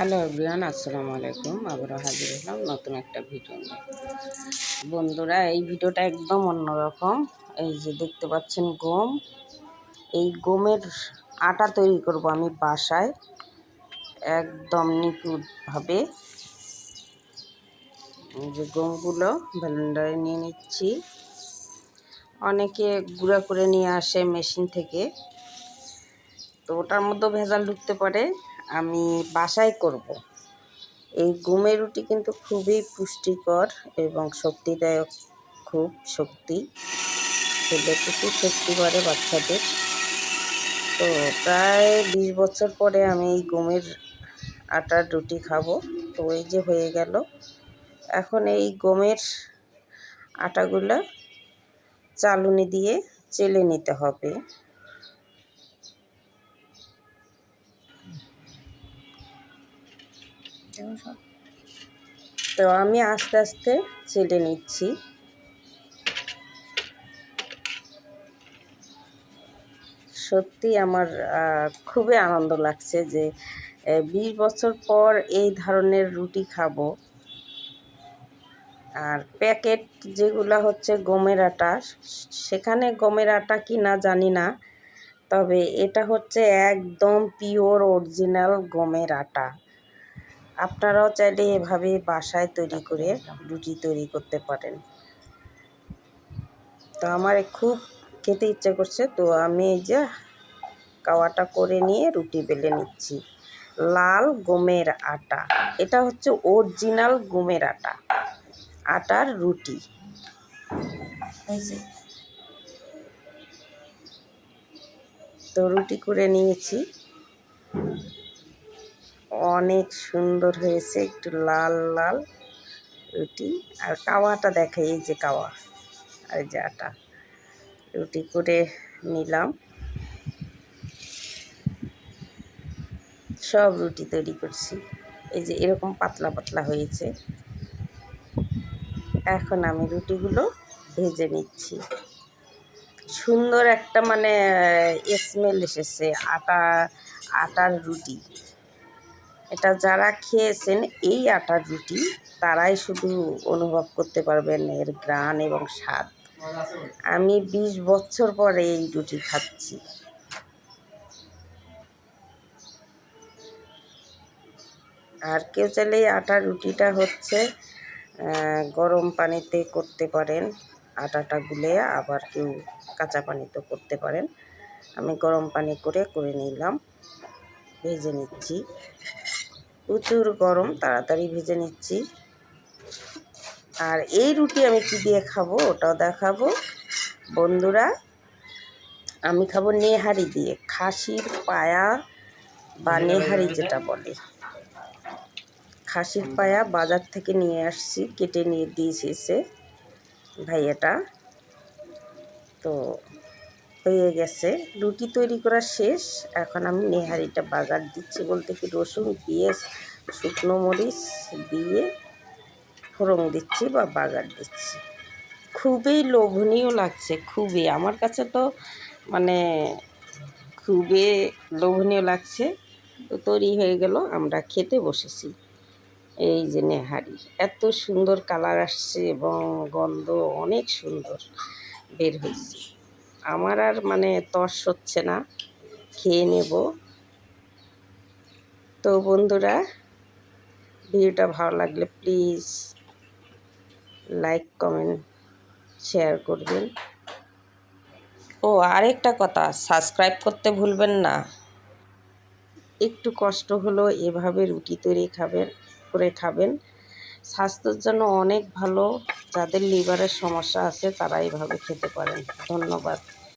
Hello everyone, আসসালামু আলাইকুম। আবারও হাজির হলাম নতুন একটা ভিডিও নিয়ে। বন্ধুরা, এই ভিডিওটা একদম অন্যরকম। এই যে দেখতে পাচ্ছেন গম। এই গমের আটা তৈরি করব আমি বাসায়, একদম নিখুঁতভাবে। যে গমগুলো ব্লেন্ডারে নিয়ে নিচ্ছি। অনেকে গুঁড়া করে নিয়ে আসে মেশিন থেকে। তো ওটার মধ্যে ভেজাল ঢুকতে পারে, আমি বাসায় করব। এই গমের রুটি কিন্তু খুবই পুষ্টিকর এবং শক্তিদায়ক, খুব শক্তি। খেলে প্রচুর শক্তি বাড়ে বাচ্চাদের। তো প্রায় বিশ বছর পরে আমি এই গমের আটার রুটি খাব। তো এই যে হয়ে গেল। এখন এই গমের আটাগুলো চালুনি দিয়ে চেলে নিতে হবে। তো আমি আস্তে আস্তে চেলে নিচ্ছি। সত্যি আমার খুবই আনন্দ লাগছে যে বিশ বছর পর এই ধরনের রুটি খাব। আর প্যাকেট যেগুলো হচ্ছে গমের আটা, সেখানে গমের আটা কি না জানি না, তবে এটা হচ্ছে একদম পিওর অরিজিনাল গমের আটা। আপনারাও চাইলে এভাবে বাসায় তৈরি করে রুটি তৈরি করতে পারেন। তো আমার খুব খেতে ইচ্ছে করছে, তো আমি এই যে কাওয়াটা করে নিয়ে রুটি বেলে নিচ্ছি। লাল গমের আটা, এটা হচ্ছে অরিজিনাল গমের আটা, আটার রুটি। তো রুটি করে নিয়েছি। অনেক সুন্দর হয়েছে, একটু লাল লাল রুটি। আর কাওয়াটা দেখে, এই যে কাওয়া আর যে আটা, রুটি করে নিলাম। সব রুটি তৈরি করছি। এই যে এরকম পাতলা পাতলা হয়েছে। এখন আমি রুটিগুলো ভেজে নিচ্ছি। সুন্দর একটা মানে স্মেল এসেছে, আটা, আটার রুটি। এটা যারা খেয়েছেন এই আটার রুটি, তারাই শুধু অনুভব করতে পারবেন এর গ্রান এবং স্বাদ। আমি ২০ বছর পরে এই রুটি খাচ্ছি। আর কেউ চাইলে এই রুটিটা হচ্ছে গরম পানিতে করতে পারেন। আটাটা গুলে আবার কেউ কাঁচা পানিতেও করতে পারেন। আমি গরম পানি করে করে নিলাম। ভেজে নিচ্ছি। প্রচুর গরম তাড়াতাড়ি ভেজে নিচ্ছি। আর এই রুটি আমি কি দিয়ে খাব ওটাও দেখাবো। বন্ধুরা আমি খাব নেহারি দিয়ে খাসির পায়া বা নেহারি যেটা বলে। খাসির পায়া বাজার থেকে নিয়ে আসছি কেটে নিয়ে দিয়েছি এসে ভাইয়াটা। তো হয়ে গেছে। রুটি তৈরি করা শেষ। এখন আমি নেহারিটা বাগার দিচ্ছি বলতে কি রসুন, পেঁয়াজ, শুকনো মরিচ দিয়ে ফোড়ন দিচ্ছি বা বাগার দিচ্ছি। খুবই লোভনীয় লাগছে, খুবই। আমার কাছে তো মানে খুবই লোভনীয় লাগছে। তো তৈরি হয়ে গেল, আমরা খেতে বসেছি। এই যে নেহারি, এত সুন্দর কালার আসছে এবং গন্ধ অনেক সুন্দর বের হয়েছে। আমার আর মানে তর্স হচ্ছে না, খেয়ে নেব। তো বন্ধুরা, ভিডিওটা ভালো লাগলে প্লিজ লাইক কমেন্ট শেয়ার করবেন। ও, আরেকটা কথা সাবস্ক্রাইব করতে ভুলবেন না। একটু কষ্ট হলো, এভাবে রুটি তৈরি খাবেন, করে খাবেন। স্বাস্থ্যের জন্য অনেক ভালো। যাদের লিভারের সমস্যা আছে তারা এইভাবে খেতে পারেন। ধন্যবাদ।